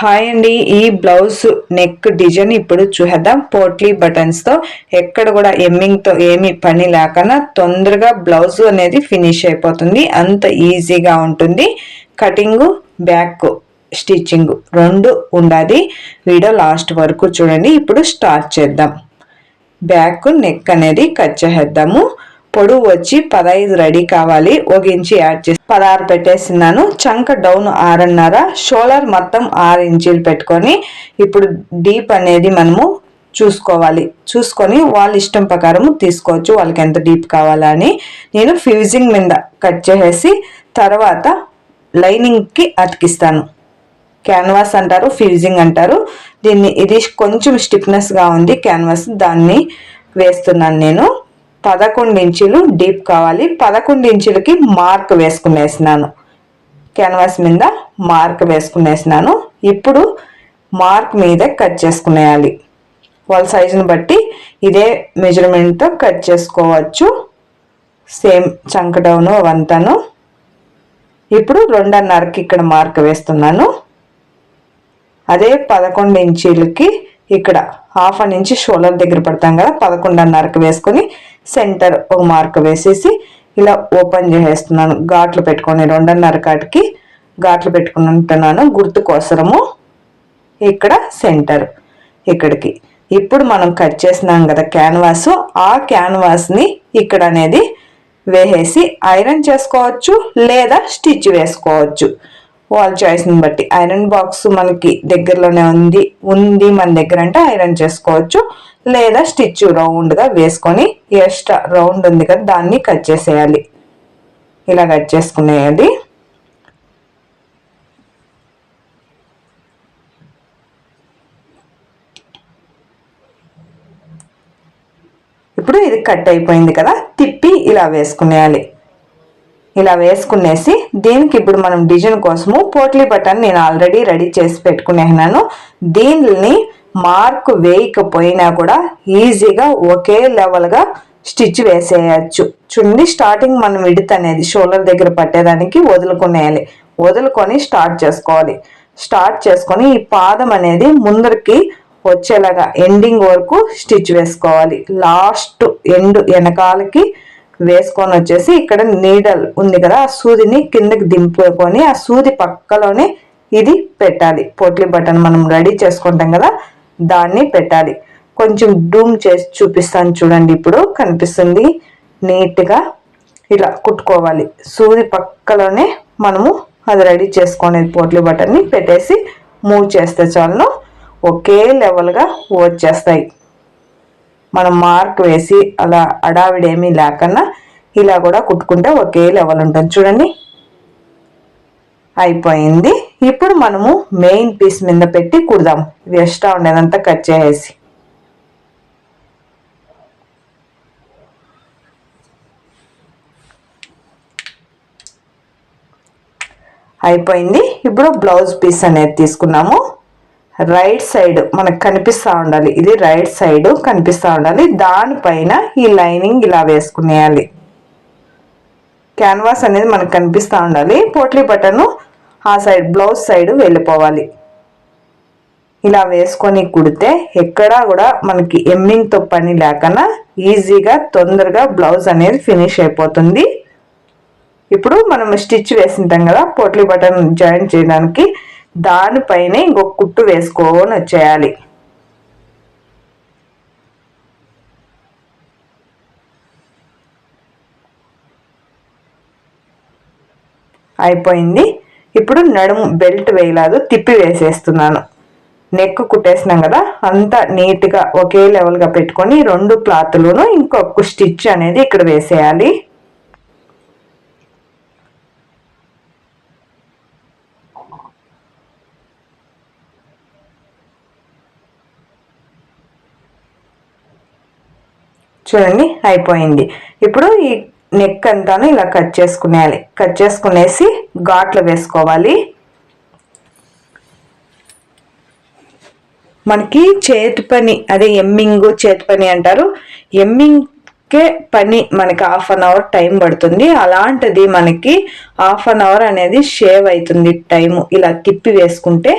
Hi అండి. ఈ blouse neck design ఇప్పుడు చూసేద్దాం. పోట్లీ బటన్స్తో ఎక్కడ కూడా ఎమ్మింగ్తో ఏమి పని లేకుండా తొందరగా బ్లౌజ్ అనేది ఫినిష్ అయిపోతుంది. అంత ఈజీగా ఉంటుంది. కటింగు బ్యాక్ స్టిచ్చింగ్ రెండు ఉండాలి వీడియో లాస్ట్ వరకు చూడండి. ఇప్పుడు స్టార్ట్ చేద్దాం. బ్యాక్ నెక్ అనేది కట్ చేసేద్దాము. పొడవు వచ్చి పదహైదు రెడీ కావాలి. ఒక ఇంచి యాడ్ చేసి పదహారు పెట్టేసినాను చంక డౌన్ ఆరున్నర షోలర్ మొత్తం ఆరు ఇంచీలు పెట్టుకొని ఇప్పుడు డీప్ అనేది మనము చూసుకోవాలి. చూసుకొని వాళ్ళ ఇష్టం ప్రకారం తీసుకోవచ్చు. వాళ్ళకి ఎంత డీప్ కావాలని నేను ఫ్యూజింగ్ మీద కట్ చేసేసి తర్వాత లైనింగ్కి అతికిస్తాను. క్యాన్వాస్ అంటారు ఫ్యూజింగ్ అంటారు. దీన్ని ఇది కొంచెం స్టిఫ్నెస్గా ఉంది క్యాన్వాస్. దాన్ని వేస్తున్నాను నేను. పదకొండు ఇంచులు డీప్ కావాలి. పదకొండు ఇంచులకి మార్క్ వేసుకునేసినాను. క్యాన్వాస్ మీద మార్క్ వేసుకునేసినాను. ఇప్పుడు మార్క్ మీద కట్ చేసుకునేయాలి. వాళ్ళ సైజుని బట్టి ఇదే మెజర్మెంట్తో కట్ చేసుకోవచ్చు. సేమ్ చంక డౌన్ అవంతాను. ఇప్పుడు రెండున్నరకి ఇక్కడ మార్క్ వేస్తున్నాను. అదే పదకొండు ఇంచీలకి ఇక్కడ హాఫ్ అన్ ఇంచ్ షోల్డర్ దగ్గర పడతాం కదా పదకొండున్నరకు వేసుకొని సెంటర్ ఒక మార్క్ వేసేసి ఇలా ఓపెన్ చేసేస్తున్నాను. ఘాట్లు పెట్టుకొని రెండున్నర కాటికి ఘాట్లు పెట్టుకుంటున్నాను. గుర్తు కోసరము ఇక్కడ సెంటర్ ఇక్కడికి. ఇప్పుడు మనం కట్ చేసినాం కదా క్యాన్వాస్ ఆ క్యాన్వాస్ని ఇక్కడ అనేది వేసేసి ఐరన్ చేసుకోవచ్చు లేదా స్టిచ్ వేసుకోవచ్చు. వాళ్ళ చాయిస్ని బట్టి. ఐరన్ బాక్స్ మనకి దగ్గరలోనే ఉంది ఉంది మన దగ్గర అంటే ఐరన్ చేసుకోవచ్చు. లేదా స్టిచ్ రౌండ్గా వేసుకొని ఎక్స్ట్రా రౌండ్ ఉంది కదా దాన్ని కట్ చేసేయాలి. ఇలా కట్ చేసుకునేయాలి ఇప్పుడు ఇది కట్ అయిపోయింది కదా తిప్పి ఇలా వేసుకునేయాలి. ఇలా వేసుకునేసి దీనికి ఇప్పుడు మనం డిజైన్ కోసము పోట్లీ బటన్ నేను ఆల్రెడీ రెడీ చేసి పెట్టుకునేనాను దీనిని మార్క్ వేయకపోయినా కూడా ఈజీగా ఒకే లెవెల్గా స్టిచ్ వేసేయచ్చు. చూడండి స్టార్టింగ్ మనం విడత అనేది షోల్డర్ దగ్గర పట్టేదానికి వదులుకునేయాలి. వదులుకొని స్టార్ట్ చేసుకోవాలి. స్టార్ట్ చేసుకొని ఈ పాదం అనేది ముందరికి వచ్చేలాగా ఎండింగ్ వరకు స్టిచ్ వేసుకోవాలి. లాస్ట్ ఎండ్ వెనకాలకి వేసుకొని వచ్చేసి ఇక్కడ నీడల్ ఉంది కదా ఆ సూదిని కిందకి దింపుకొని ఆ సూది పక్కలోనే ఇది పెట్టాలి. పోట్లీ బటన్ మనం రెడీ చేసుకుంటాం కదా దాన్ని పెట్టాలి. కొంచెం డూమ్ చేసి చూపిస్తాను చూడండి ఇప్పుడు కనిపిస్తుంది నీట్గా ఇలా కుట్టుకోవాలి. సూది పక్కలోనే మనము అది రెడీ చేసుకునేది పోట్లీ బటన్ని పెట్టేసి మూవ్ చేస్తే చాలను. ఒకే లెవెల్గా వచ్చేస్తాయి. మనం మార్క్ వేసి అలా అడావిడేమీ లేకుండా ఇలా కూడా కుట్టుకుంటే ఒకే లెవెల్ ఉంటుంది. చూడండి. అయిపోయింది. ఇప్పుడు మనము మెయిన్ పీస్ మీద పెట్టి కుడదాం. ఇది ఎక్స్ట్రా ఉండేదంతా కట్ చేసేసి. అయిపోయింది. ఇప్పుడు బ్లౌజ్ పీస్ అనేది తీసుకున్నాము. రైట్ సైడ్ మనకు కనిపిస్తూ ఉండాలి. ఇది రైట్ సైడ్ కనిపిస్తూ ఉండాలి. దానిపైన ఈ లైనింగ్ ఇలా వేసుకునేయాలి. క్యాన్వాస్ అనేది మనకు కనిపిస్తూ ఉండాలి. పోట్లీ బటన్ ఆ సైడ్ బ్లౌజ్ సైడ్ వెళ్ళిపోవాలి. ఇలా వేసుకొని కుడితే ఎక్కడా కూడా మనకి ఎమ్మింగ్తో పని లేకుండా ఈజీగా తొందరగా బ్లౌజ్ అనేది ఫినిష్ అయిపోతుంది. ఇప్పుడు మనం స్టిచ్ వేసింటాం కదా పోట్లీ బటన్ జాయిన్ చేయడానికి దానిపైన ఇంకొక కుట్టు వేసుకొని వచ్చేయాలి. అయిపోయింది. ఇప్పుడు నడుము బెల్ట్ వేయలేదు తిప్పి వేసేస్తున్నాను. నెక్ కుట్టేసినాం కదా అంతా నీట్గా ఒకే లెవెల్గా పెట్టుకొని రెండు క్లాత్లోనూ ఇంకొక స్టిచ్ అనేది ఇక్కడ వేసేయాలి. చూడండి అయిపోయింది. ఇప్పుడు ఈ నెక్ అంతాను ఇలా కట్ చేసుకునేయాలి. కట్ చేసుకునేసి ఘాట్లు వేసుకోవాలి. మనకి చేతి పని అదే ఎమ్మింగ్ చేతి పని అంటారు. ఎమ్మింగ్కే పని మనకి హాఫ్ అన్ అవర్ టైం పడుతుంది. అలాంటిది మనకి హాఫ్ అన్ అవర్ అనేది షేవ్ అవుతుంది టైం ఇలా తిప్పి వేసుకుంటే.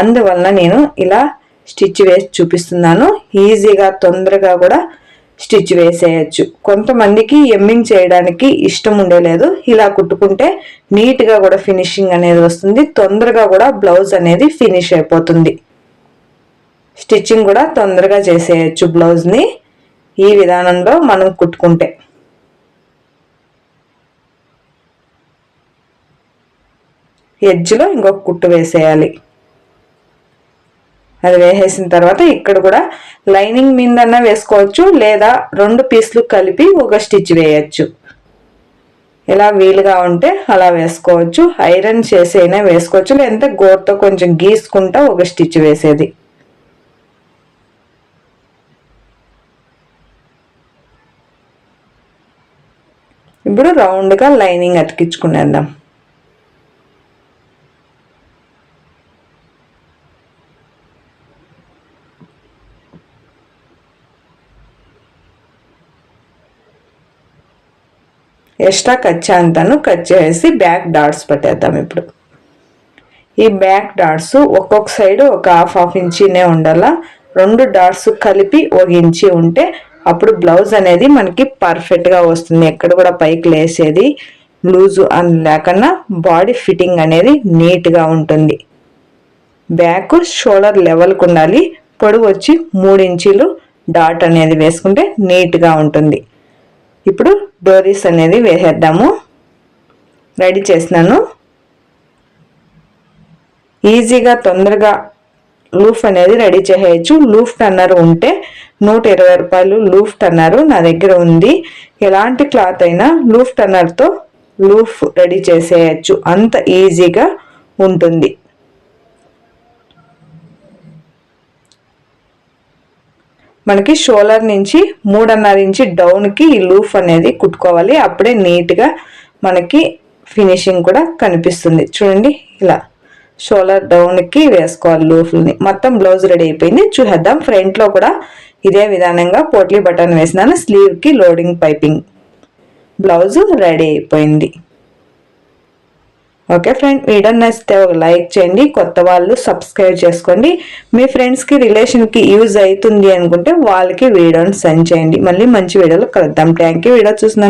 అందువలన నేను ఇలా స్టిచ్ వేసి చూపిస్తున్నాను. ఈజీగా తొందరగా కూడా స్టిచ్ వేసేయచ్చు. కొంతమందికి ఎమ్మింగ్ చేయడానికి ఇష్టం ఉండలేదు. ఇలా కుట్టుకుంటే నీట్గా కూడా ఫినిషింగ్ అనేది వస్తుంది. తొందరగా కూడా బ్లౌజ్ అనేది ఫినిష్ అయిపోతుంది. స్టిచ్చింగ్ కూడా తొందరగా చేసేయచ్చు బ్లౌజ్ని ఈ విధానంలో మనం కుట్టుకుంటే. ఎడ్జ్లో ఇంకొక కుట్టు వేసేయాలి. అది వేసేసిన తర్వాత ఇక్కడ కూడా లైనింగ్ మీదన్నా వేసుకోవచ్చు లేదా రెండు పీసులు కలిపి ఒక స్టిచ్ వేయచ్చు. ఇలా వీలుగా ఉంటే అలా వేసుకోవచ్చు. ఐరన్ చేసి అయినా వేసుకోవచ్చు. లేదంటే గోర్తో కొంచెం గీసుకుంటా ఒక స్టిచ్ వేసేది. ఇప్పుడు రౌండ్గా లైనింగ్ అతికించుకునేద్దాం. ఎక్స్ట్రా కట్ అంతాను కట్ చేసి బ్యాక్ డాట్స్ పెట్టేద్దాం ఇప్పుడు. ఈ బ్యాక్ డాట్స్ ఒక్కొక్క సైడ్ ఒక హాఫ్ హాఫ్ ఇంచీనే ఉండాలా? రెండు డాట్స్ కలిపి ఒక ఇంచి ఉంటే అప్పుడు బ్లౌజ్ అనేది మనకి పర్ఫెక్ట్గా వస్తుంది. ఎక్కడ కూడా పైకి లేసేది లూజు అని లేకుండా బాడీ ఫిట్టింగ్ అనేది నీట్గా ఉంటుంది. బ్యాక్ షోల్డర్ లెవెల్కి ఉండాలి. పొడవు వచ్చి మూడు ఇంచీలు. డాట్ అనేది వేసుకుంటే నీట్గా ఉంటుంది. ఇప్పుడు డోరీస్ అనేది వేసేద్దాము. రెడీ చేసినాను. ఈజీగా తొందరగా లూఫ్ అనేది రెడీ చేయవచ్చు లూఫ్ టన్నర్ ఉంటే నూట ఇరవై రూపాయలు లూఫ్ టన్నర్ నా దగ్గర ఉంది. ఎలాంటి క్లాత్ అయినా లూఫ్ టన్నర్తో లూఫ్ రెడీ చేసేయచ్చు. అంత ఈజీగా ఉంటుంది. మనకి షోలర్ నుంచి మూడున్నర ఇంచి డౌన్కి ఈ లూఫ్ అనేది కుట్టుకోవాలి. అప్పుడే నీట్గా మనకి ఫినిషింగ్ కూడా కనిపిస్తుంది. చూడండి ఇలా షోలర్ డౌన్కి వేసుకోవాలి లూఫ్ని మొత్తం బ్లౌజ్ రెడీ అయిపోయింది. చూసేద్దాం. ఫ్రంట్లో కూడా ఇదే విధానంగా పోట్లీ బటన్ వేసినాను. స్లీవ్కి లోడింగ్ పైపింగ్ బ్లౌజ్ రెడీ అయిపోయింది. ఓకే ఫ్రెండ్ వీడియో నచ్చితే ఒక లైక్ చేయండి కొత్త వాళ్ళు సబ్స్క్రైబ్ చేసుకోండి. మీ ఫ్రెండ్స్కి రిలేషన్కి యూజ్ అవుతుంది అనుకుంటే వాళ్ళకి వీడియోని సెండ్ చేయండి. మళ్ళీ మంచి వీడియోలో కలుద్దాం. థ్యాంక్ యూ వీడియో చూసిన